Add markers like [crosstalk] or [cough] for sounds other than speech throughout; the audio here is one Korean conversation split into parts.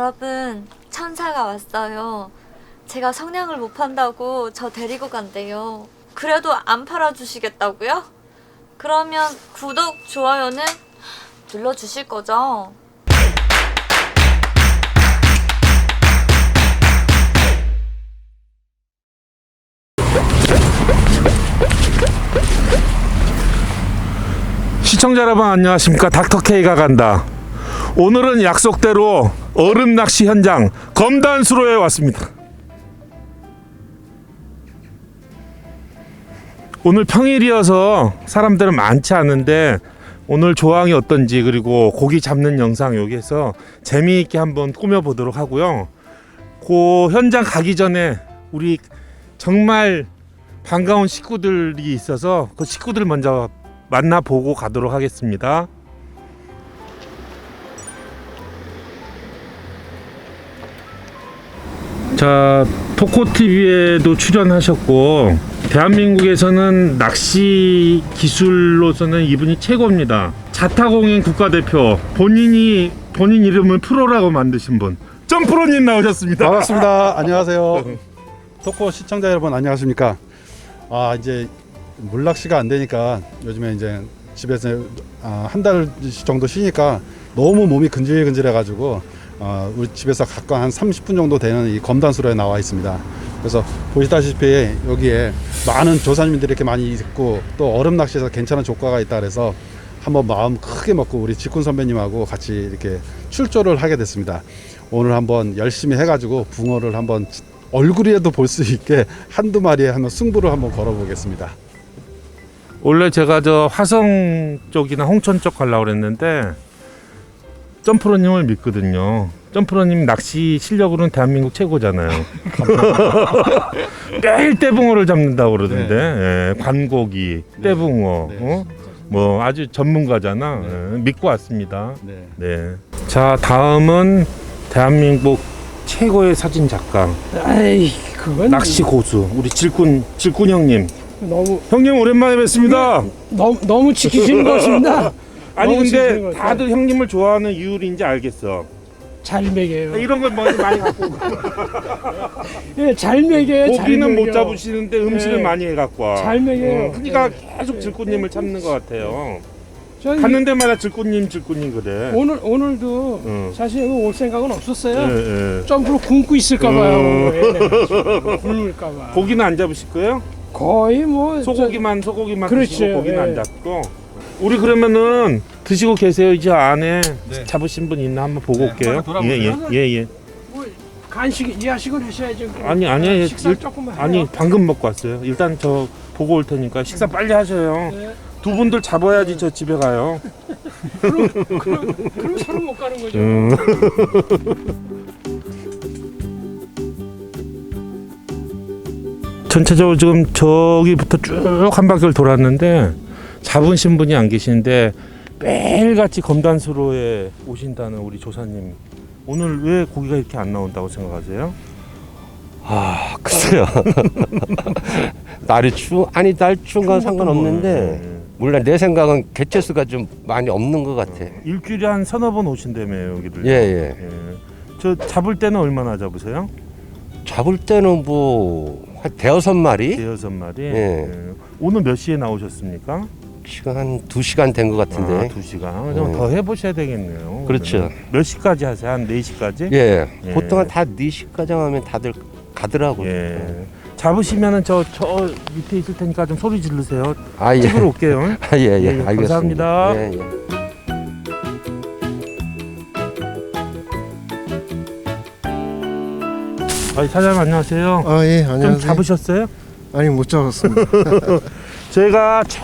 여러분, 천사가 왔어요. 제가 성냥을 못 판다고 저 데리고 간대요. 그래도 안 팔아주시겠다고요? 그러면 구독, 좋아요는 눌러주실 거죠? 시청자 여러분 안녕하십니까 닥터케이가 간다 오늘은 약속대로 얼음 낚시 현장 검단수로에 왔습니다 오늘 평일이어서 사람들은 많지 않은데 오늘 조항이 어떤지 그리고 고기 잡는 영상 여기에서 재미있게 한번 꾸며보도록 하고요 그 현장 가기 전에 우리 정말 반가운 식구들이 있어서 그 식구들 먼저 만나보고 가도록 하겠습니다. 자, 토코TV에도 출연하셨고, 대한민국에서는 낚시 기술로서는 이분이 최고입니다. 자타공인 국가대표, 본인이 본인 이름을 프로라고 만드신 분, 점프로님 나오셨습니다. 반갑습니다. 안녕하세요. 토코 시청자 여러분 안녕하십니까? 아 이제 물낚시가 안 되니까 요즘에 이제 집에서 아, 한 달 정도 쉬니까 너무 몸이 근질근질해가지고 어, 우리 집에서 각각 한 30분 정도 되는 이 검단수로에 나와 있습니다. 그래서 보시다시피 여기에 많은 조사님들이 이렇게 많이 있고 또 얼음 낚시에서 괜찮은 조과가 있다 그래서 한번 마음 크게 먹고 우리 직군 선배님하고 같이 이렇게 출조를 하게 됐습니다. 오늘 한번 열심히 해가지고 붕어를 한번 얼굴이라도 볼 수 있게 한두 마리에 한번 승부를 한번 걸어보겠습니다. 원래 제가 저 화성 쪽이나 홍천 쪽 가려고 그랬는데 점프로님을 믿거든요. 점프로님 낚시 실력으로는 대한민국 최고잖아요. [laughs] 매일 떼붕어를 잡는다고 그러던데 예, 관고기, 떼붕어, 네. 어? 뭐 아주 전문가잖아. 예, 믿고 왔습니다. 네. 네. 자 다음은 대한민국 최고의 사진 작가, 아이 그건 낚시 고수 우리 질꾼 질꾼 형님. 너무 형님 오랜만에 뵙습니다. 너무 너무 지키시는 것입니다. [laughs] 아니 근데. 다들 형님을 좋아하는 이유인지 알겠어. 잘 먹여요. 이런 걸 많이 많이 갖고 오고. [laughs] 예, 잘 먹여요. 잘 고기는 못. 잡으시는데 음식을 네. 많이 해 갖고 와. 잘 먹여요. 어, 그러니까 네. 계속 질꾼님을 찾는 것 같아요. 가는 데마다 질꾼님 질꾼님 그래. 오늘 오늘도 응. 사실 올 생각은 없었어요. 예, 예. 점프로 굶고 있을까 봐요. 음. 굶을까 봐. [laughs] 고기는 안 잡으실 거예요? 거의 뭐 소고기만 소고기만 그렇죠, 고기는 예. 안 잡고. 우리 그러면은 드시고 계세요. 이제 안에 잡으신 분 있나 한번 보고 올게요. 예예 예, 예, 예. 저 뭐, 간식 이하식은 하셔야죠. 아니, 아니, 식사 일- 조금만 해요. 아니 방금 먹고 왔어요. 일단 저 보고 올 테니까 식사 빨리 하셔요. 네. 두 분들 잡아야지 저 집에 가요. [laughs] 그럼 그럼 서로 못 가는 거죠. 음. [laughs] 전체적으로 지금 저기부터 쭉 한 바퀴를 돌았는데 잡으신 분이 안 계시는데 매일같이 검단수로에 오신다는 우리 조사님 오늘 왜 고기가 이렇게 안 나온다고 생각하세요? 아 글쎄요 [laughs] 날이 추 아니 날 추운 건 상관없는데 음. 물론 내 생각은 개체수가 좀 많이 없는 것 같아 일주일에 한 서너 번 오신다며요 여기를 예예 예. 저 잡을 때는 얼마나 잡으세요? 잡을 때는 뭐 한 대여섯 마리 대여섯 마리. 예. 예. 오늘 몇 시에 나오셨습니까? 시간 한두 시간 된 것 같은데 아, 두 시간. 좀 예. 더 해보셔야 되겠네요. 그렇죠. 그러면. 몇 시까지 하세요? 한 4시까지? 예, 예. 보통은 다 4시까지 하면 다들 가더라고요 예. 잡으시면은 저, 저 밑에 있을 테니까 좀 소리 지르세요. 아 예 찍으러 올게요. [laughs] 아, 예, 예, 예, 알겠습니다 감사합니다. 예, 예. 아, 사장님 안녕하세요. 아, 예, 좀 안녕하세요. 잡으셨어요? 아니, 못 잡았습니다. [laughs] 제가 저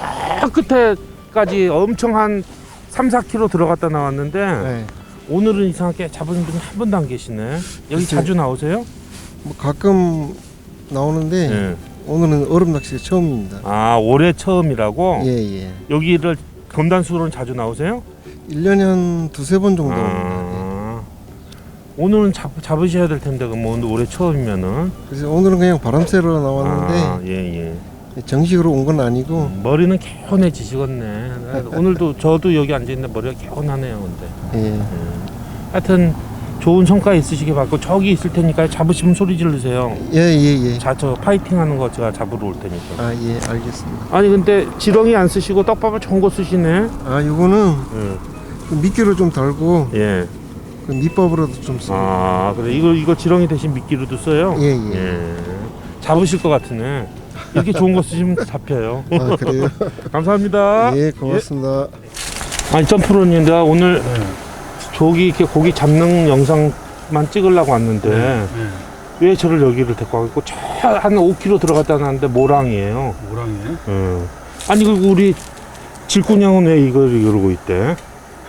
끝에까지 엄청 한 3, 4km 들어갔다 나왔는데 네. 오늘은 이상하게 잡은 분이 한 분도 안 계시네. 여기 글쎄요. 자주 나오세요? 뭐 가끔 나오는데 예. 오늘은 얼음 낚시가 처음입니다. 아 올해 처음이라고 예, 예. 여기를 검단수로는 자주 나오세요? 1년에 한 두세 번 정도. 아, 오늘은 잡, 잡으셔야 될 텐데 그럼 오늘 올해 처음이면은 그래서 오늘은 그냥 바람 쐬러 나왔는데 아, 예, 예. 정식으로 온 건 아니고 머리는 개운해지시겠네 오늘도 저도 여기 앉아 있는데 머리가 개운하네요 근데 예. 하여튼 좋은 성과 있으시게 받고 저기 있을 테니까 잡으시면 소리 지르세요. 예 예 예. 자저 파이팅 하는 거 제가 잡으러 올 테니까. 아 예 알겠습니다. 아니 근데 지렁이 안 쓰시고 떡밥을 좋은 거 쓰시네. 아 이거는 예. 그 미끼로 좀 달고 예. 그 밑밥으로도 좀 쓰고. 아 그래 이거 이거 지렁이 대신 미끼로도 써요. 예 예. 예. 잡으실 것 같으네. 이렇게 좋은 거 쓰시면 잡혀요. 아 그래요? [laughs] 감사합니다. 예 고맙습니다. 아니 점프로님 내가 오늘 저기 이렇게 고기 잡는 영상만 찍으려고 왔는데 네. 왜 저를 여기를 데리고 가고 저한 5km 들어갔다 나는데 모랑이에요. 모랑이에요? 음. 아니 그리고 우리 질꾼 형은 왜 이걸 이러고 있대?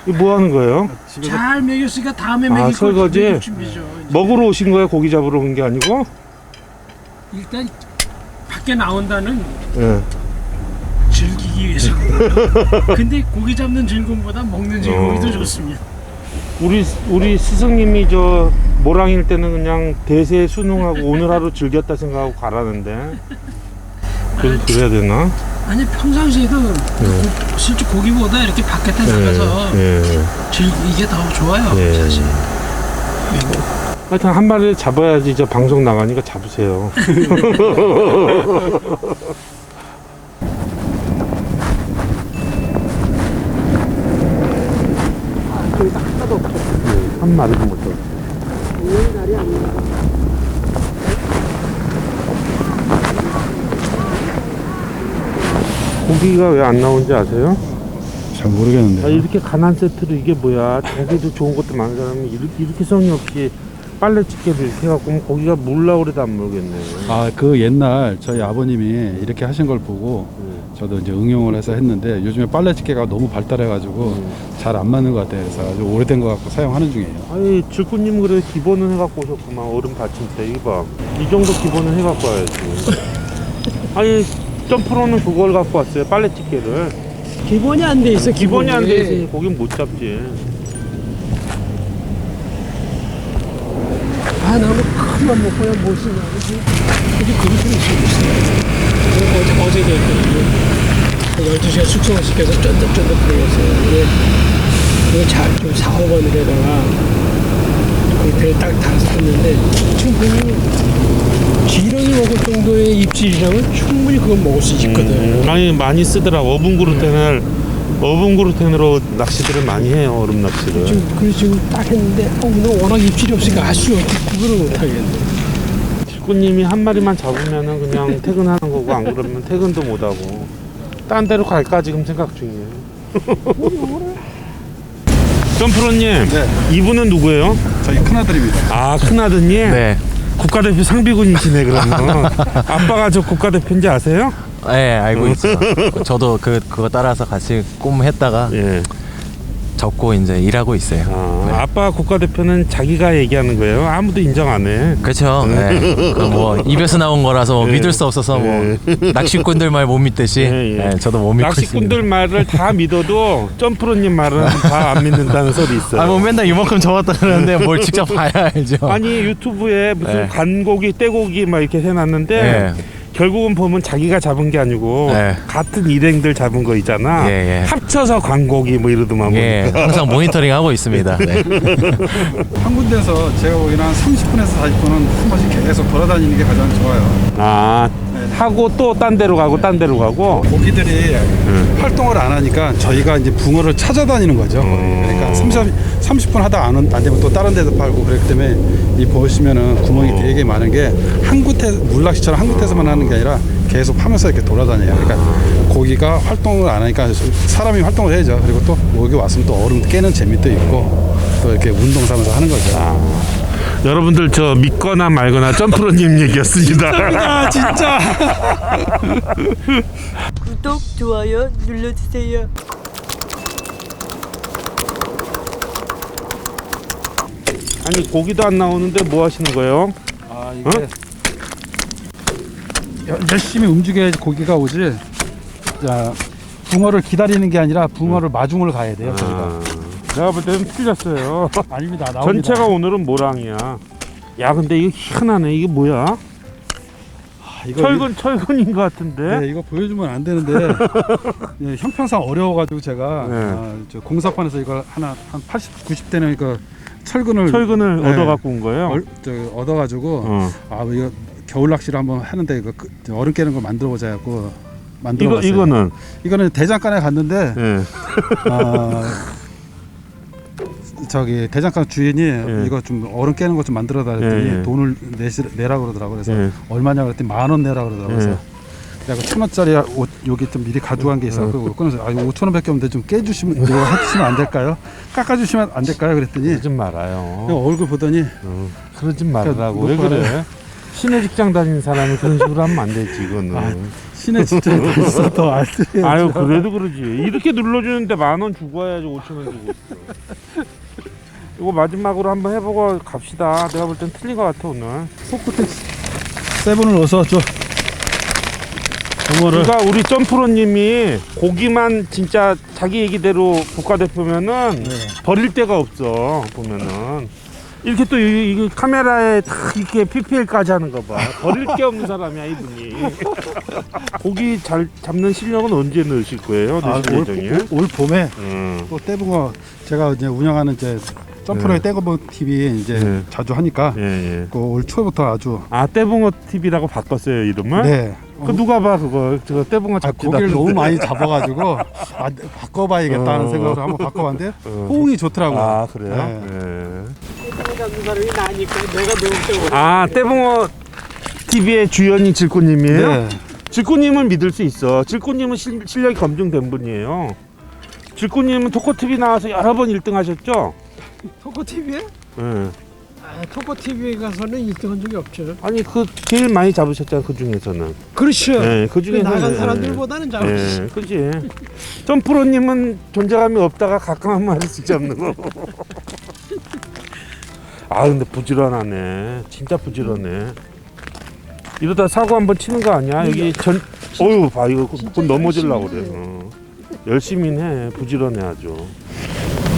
이 뭐 하는 거예요? 집에서 잘 먹였으니까 다음에 아, 먹일 거 설거지? 먹일 준비죠. 이제. 먹으러 오신 거예요? 고기 잡으러 온 게 아니고? 일단 밖에 나온다는 예. 즐기기 위해서. [laughs] 근데 고기 잡는 즐거움보다 먹는 즐거움이 더 어. 좋습니다. 우리 우리 스승님이 저 모랑일 때는 그냥 대세 수능하고 오늘 하루 즐겼다 생각하고 가라는데 그 그래야 되나? 아니 평상시에도 고- 실제 고기보다 이렇게 바깥에 나가서 예. 즐 이게 더 좋아요. 예. 사실. 하여튼 한 마리 잡아야지 저 방송 나가니까 잡으세요. 네, 한 마리도 못 잡았어요. 고기가 왜 안 나오는지 아세요? 잘 모르겠는데. 아, 이렇게 가난 세트로 이게 뭐야? 저기도 좋은 것도 많은 사람이 이렇게, 이렇게 성의 없이 빨래 집게를 이렇게 해갖고 면 거기가 물라 그래도 안 물겠네. 아그 옛날 저희 아버님이 이렇게 하신 걸 보고 저도 이제 응용을 해서 했는데 요즘에 빨래 집게가 너무 발달해가지고 잘안 맞는 것 같아요. 그래서 아주 오래된 것 같고 사용하는 중이에요. 아니 질꾼님 그래 기본은 해갖고 오셨구만 얼음 받침대 이거 봐. 이 정도 기본은 해갖고 와야지. [laughs] 아니 점프로는 그걸 갖고 왔어요 빨래 집게를. 기본이 안 돼 있어. 기본이 안 돼 있으니 거긴 못 잡지. 아 큰맘 먹고야 못 쓰냐. 이게 그릇을 있어. 어제 어제 됐거든요. 12시간 숙성을 시켜서 쫀득쫀득 하겠어요. 이게 이거 잘 좀 4, 5번에다가 그렇게 딱 지금 보면 지렁이 먹을 정도의 입질이라면 충분히 그건 먹을 수 있거든. 음, 아니 많이 쓰더라 어분 그루텐을 어분 그루텐으로 낚시들을 많이 해요 얼음 낚시를. 지금 그래서 지금 딱 했는데 어, 오늘 워낙 입질이 없으니까 알 수가 없지 구분을 못 하겠네. 질꾼님이 한 마리만 잡으면은 그냥 [laughs] 퇴근하는 거고 안 그러면 퇴근도 못 하고 딴 데로 갈까 지금 생각 중이에요. [laughs] 점프로님, 네. 이분은 누구예요? 저희 큰아들입니다. 아 큰아드님. 네. 국가대표 상비군이시네 그러면. [laughs] 아빠가 저 국가대표인지 아세요? 네, 알고 있죠. 저도 그 그거 따라서 같이 꿈했다가 예. 접고 이제 일하고 있어요. 아, 네. 아빠 국가대표는 자기가 얘기하는 거예요. 아무도 인정 안 해. 그렇죠. 네. 그뭐 [laughs] 입에서 나온 거라서 네. 믿을 수 없어서 뭐 낚시꾼들 말 못 믿듯이 예, 예. 네, 저도 못 믿고 낚시꾼들 있습니다. 말을 다 믿어도 점프로님 말은 [laughs] 다 안 믿는다는 소리 있어요. 아, 뭐 맨날 이만큼 잡았다 그러는데 뭘 직접 봐야 [laughs] 알죠. 아니 유튜브에 무슨 네. 간고기, 떼고기 막 이렇게 해놨는데 네. 결국은 보면 자기가 잡은 게 아니고 네. 같은 일행들 잡은 거 있잖아. 예, 예. 합쳐서 광고기 뭐 이러더만 예, 보니까. 항상 모니터링 하고 있습니다. [laughs] 네. 한 군데서 제가 보기에는 한 30분에서 40분은 한 번씩 계속 돌아다니는 게 가장 좋아요. 아 하고 또 딴 데로 가고 딴 데로 가고. 고기들이 활동을 안 하니까 저희가 이제 붕어를 찾아다니는 거죠. 그러니까 30, 30분 하다 안, 온- 안 되면 또 다른 데도 팔고 그렇기 때문에 이 보시면은 구멍이 되게 많은 게 한 곳에 물낚시처럼 한 곳에서만 하는 게 아니라 계속 파면서 이렇게 돌아다녀요. 그러니까 고기가 활동을 안 하니까 사람이 활동을 해야죠. 그리고 또 여기 왔으면 또 얼음 깨는 재미도 있고 또 이렇게 운동 삼아서 하는 거죠. 여러분들 저 믿거나 말거나 점프로님 [laughs] 얘기였습니다. 아 진짜. [laughs] 구독, 좋아요 눌러주세요. 아니 고기도 안 나오는데 뭐 하시는 거예요? 아 이게 여- 열심히 움직여야지 고기가 오지. 자 붕어를 기다리는 게 아니라 붕어를 마중을 가야 돼요. 저희가. 아, 내가 볼 때는 틀렸어요. [laughs] 아닙니다. 나옵니다. 전체가 오늘은 모랑이야. 야 근데 이거 희한하네. 이게 뭐야? 아, 이거 철근 철근인 것 같은데. 네, 이거 보여주면 안 되는데 예, [laughs] 형평상 어려워가지고 제가 네. 아, 저 공사판에서 이걸 하나 한 80, 90대는 이거 철근을 철근을 네. 얻어 갖고 온 거예요. 얼, 저, 얻어가지고 어. 아 이거 겨울 낚시를 한번 하는데 이거 그, 저 얼음 깨는 거 만들어 보자 해갖고 만들어 이거 봤어요. 이거는 이거는 대장간에 갔는데 예. 아, [laughs] 저기 대장간 주인이 예. 이거 좀 얼음 깨는 거 좀 만들어 달랬더니 예, 예. 돈을 내시, 내라고 그러더라고 그래서 예. 얼마냐 그랬더니 만 원 내라 그러더라고 그래서 예. 내가 천 원짜리 옷 여기 좀 미리 가져간 게 있어서 끊어서 아 이거 5천 원밖에 없는데 좀 깨주시면 이거 해주시면 안 될까요? 깎아주시면 안 될까요? 그랬더니 그러지 말아요. 얼굴 보더니 어, 그러지 말라고. 왜 놓고 그래? 시내 직장 다니는 사람이 그런 식으로 하면 안 되지 이거는. 아, 신의 진짜 있어 더 알뜰해. 아유 그래도 그러지 이렇게 눌러주는데 만 원 주고 와야지 5천 원 주고 있어 이거 마지막으로 한번 해보고 갑시다. 내가 볼 땐 틀린 것 같아 오늘. 포크테 세븐을 넣어서 줘. 붕어를 그러니까 우리 점프로님이 고기만 진짜 자기 얘기대로 국가대표면은 버릴 데가 없어 보면은. 이렇게 또 이, 이 카메라에 다 이렇게 PPL까지 하는 거 봐. 버릴 게 없는 사람이야 이분이. [laughs] 고기 잘 잡는 실력은 언제 넣으실 거예요 아, 넣으실 올, 예정이에요? 올, 올 봄에? 음. 또 떼붕어 제가 이제 운영하는 이제 점프로의 떼붕어 TV 이제 네. 자주 하니까 예, 예. 그올 초부터 아주 아 떼붕어 TV라고 바꿨어요 이름을? 네. 그 누가 봐 그거 저 떼붕어 아, 잡지도 고기를. 너무 많이 잡아가지고 아, 바꿔봐야겠다는 어. 생각으로 한번 바꿔봤는데 어. 호응이 좋더라고요. 아 그래요? 네. 네. 잡는 사람이 나니까 내가 너무 아 떼붕어 TV의 주연이 질꾸님이에요? 네. 질꾸님은 믿을 수 있어 질꾸님은 실, 실력이 검증된 분이에요 질꾸님은 토코 TV 나와서 여러 번 1등 하셨죠? 토코 TV에? 네. 아, 토코 TV에 가서는 1등한 적이 없죠. 아니 그 제일 많이 잡으셨잖아 그 중에서는 그렇죠. 네, 그그 중에서 나간 사람들보다는 잘했어. 네, 그지 점프로님은 존재감이 없다가 가끔 한 마리 씩 잡는 거. [laughs] 아 근데 부지런하네 진짜 부지런해 이러다 사고 한 번 치는 거 아니야 여기 전 어유 봐 이거 곧 넘어질라고 그래 어. 열심히 해 부지런해 아주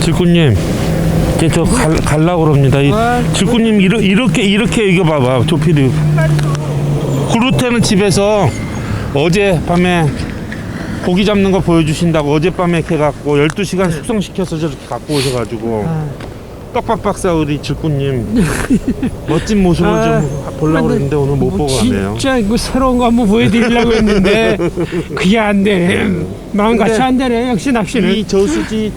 질구님 이제 저 갈, 갈라고 그럽니다. 이, 질구님 이러, 이렇게 이렇게 이거 봐봐 조피디. 구루테는 집에서 어젯밤에 고기 잡는 거 보여주신다고 어젯밤에 이렇게 갖고 12시간 숙성시켜서 저렇게 갖고 오셔가지고 떡밥 박 사 우리 질구님. 멋진 모습을 아, 좀 보려고 했는데 오늘 못 보고 가네요. 진짜 이거 새로운 거 한번 보여드리려고 했는데 [laughs] 그게 안 되네. 마음같이 근데 안 되네. 역시 낚시는. 이 저수지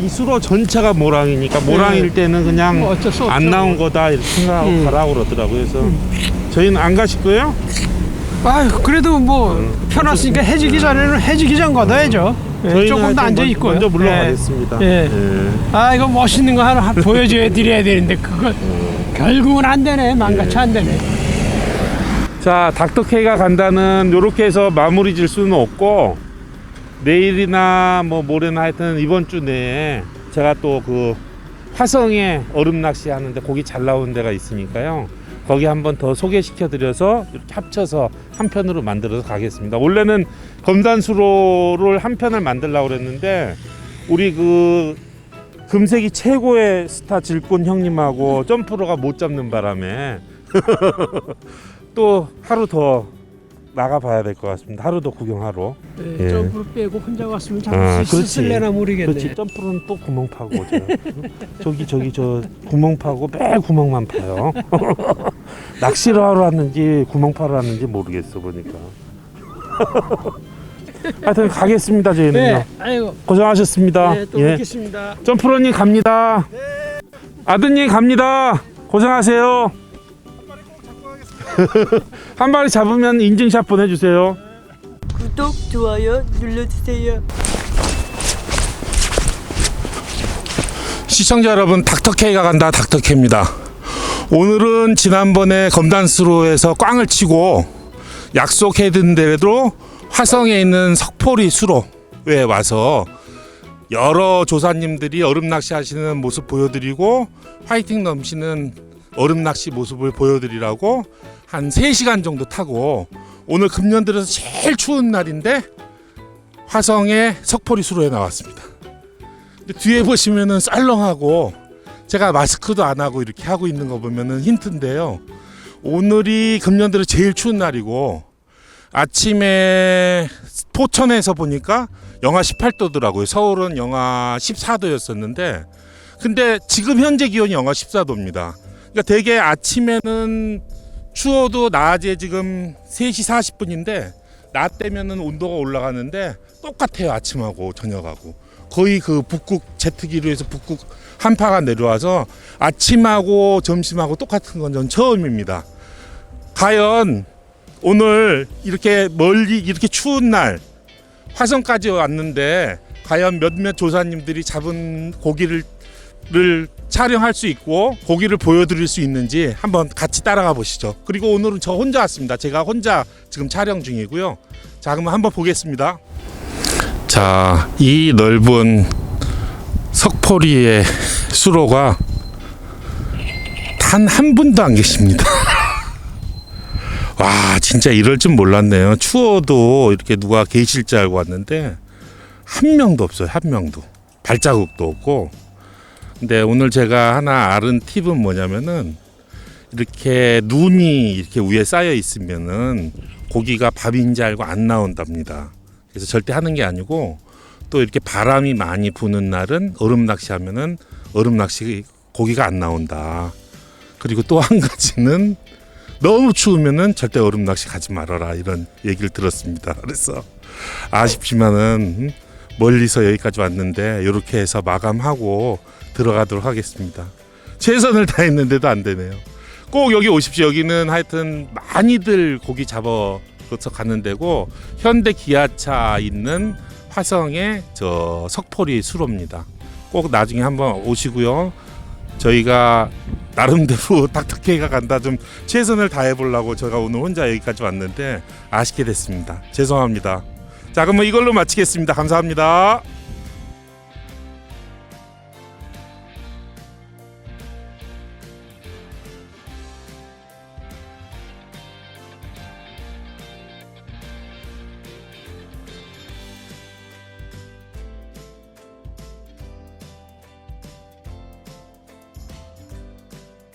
이 수로 전체가 모랑이니까 모랑일 때는 그냥 뭐 어쩔 수 없죠. 안 나온 거다 이렇게 생각하고 음. 가라고 그러더라고요 그래서 저희는 안 가실 거예요? 아유 그래도 뭐 펴놨으니까 해지기 전에는 해지기 전 걷어야죠. 예, 저희는 조금 더 하여튼 앉아 먼- 있고요. 먼저 물러가겠습니다 예. 예. 아 이거 멋있는 거 하나 [laughs] 하- 보여줘야 드려야 되는데 그거 결국은 안 되네. 망같이 안 되네. 자 닥터케이가 간다는 요렇게 해서 마무리 질 수는 없고 내일이나 뭐 모레나 하여튼 이번 주 내에 제가 또 그 화성에 얼음 낚시 하는데 고기 잘 나오는 데가 있으니까요. 거기 한번 더 소개시켜 드려서 이렇게 합쳐서 한 편으로 만들어서 가겠습니다. 원래는 검단수로를 한 편을 만들려고 그랬는데 우리 그 금색이 최고의 스타 질꾼 형님하고 점프로가 못 잡는 바람에 [laughs] 또 하루 더 나가봐야 될 것 같습니다. 하루 더 구경하러. 예, 예. 점프로 빼고 혼자 왔으면 아, 수 그렇지. 있을래나 모르겠네. 그렇지. 점프로는 또 구멍 파고 오죠. 저기 저기 저 구멍 파고 매일 구멍만 파요. [laughs] 낚시를 하러 왔는지 구멍 파러 왔는지 모르겠어 보니까. [laughs] 하여튼 가겠습니다 저희는요. 네, 아이고, 고생하셨습니다. 네, 또 예. 뵙겠습니다. 점프로님 갑니다. 아드님 갑니다. 고생하세요. [laughs] 한 마리 잡으면 인증샷 보내주세요. 구독, 좋아요 눌러주세요. 시청자 여러분, 닥터케이가 간다. 닥터케입니다. 오늘은 지난번에 검단수로에서 꽝을 치고 약속해둔 대로 화성에 있는 석포리 수로에 와서 여러 조사님들이 얼음 낚시 하시는 모습 보여드리고 화이팅 넘치는 얼음 낚시 모습을 보여드리라고 한 3시간 정도 타고 오늘 금년 들어서 제일 추운 날인데 화성의 석포리 수로에 나왔습니다. 뒤에 보시면은 썰렁하고 제가 마스크도 안 하고 이렇게 하고 있는 거 보면은 힌트인데요. 오늘이 금년 들어 제일 추운 날이고 아침에 포천에서 보니까 영하 18도더라고요. 서울은 영하 14도였었는데 근데 지금 현재 기온이 영하 14도입니다. 그러니까 대개 아침에는 추워도 낮에 지금 3시 40분인데 낮 되면은 온도가 올라가는데 똑같아요 아침하고 저녁하고 거의 그 북극 제트기로 해서 북극 한파가 내려와서 아침하고 점심하고 똑같은 건 전 처음입니다. 과연 오늘 이렇게 멀리 이렇게 추운 날 화성까지 왔는데 과연 몇몇 조사님들이 잡은 고기를 를 촬영할 수 있고 고기를 보여드릴 수 있는지 한번 같이 따라가 보시죠. 그리고 오늘은 저 혼자 왔습니다. 제가 혼자 지금 촬영 중이고요. 자, 그러면 한번 보겠습니다. 자, 이 넓은 석포리의 수로가 단 한 분도 안 계십니다. [laughs] 와, 진짜 이럴 줄 몰랐네요. 추워도 이렇게 누가 계실 줄 알고 왔는데 한 명도 없어요. 한 명도. 발자국도 없고. 근데 오늘 제가 하나 알은 팁은 뭐냐면은 이렇게 눈이 이렇게 위에 쌓여 있으면은 고기가 밥인지 알고 안 나온답니다. 그래서 절대 하는 게 아니고 또 이렇게 바람이 많이 부는 날은 얼음 낚시 하면은 얼음 낚시 고기가 안 나온다. 그리고 또 한 가지는 너무 추우면은 절대 얼음 낚시 가지 말아라 이런 얘기를 들었습니다. 그래서 아쉽지만은 음, 멀리서 여기까지 왔는데 이렇게 해서 마감하고 들어가도록 하겠습니다. 최선을 다했는데도 안 되네요. 꼭 여기 오십시오. 여기는 하여튼 많이들 고기 잡아서 가는 데고 현대 기아차 있는 화성의 저 석포리 수로입니다. 꼭 나중에 한번 오시고요. 저희가 나름대로 [laughs] 닥터케이가 간다 좀 최선을 다해 보려고 제가 오늘 혼자 여기까지 왔는데 아쉽게 됐습니다. 죄송합니다. 자, 그러면 이걸로 마치겠습니다. 감사합니다.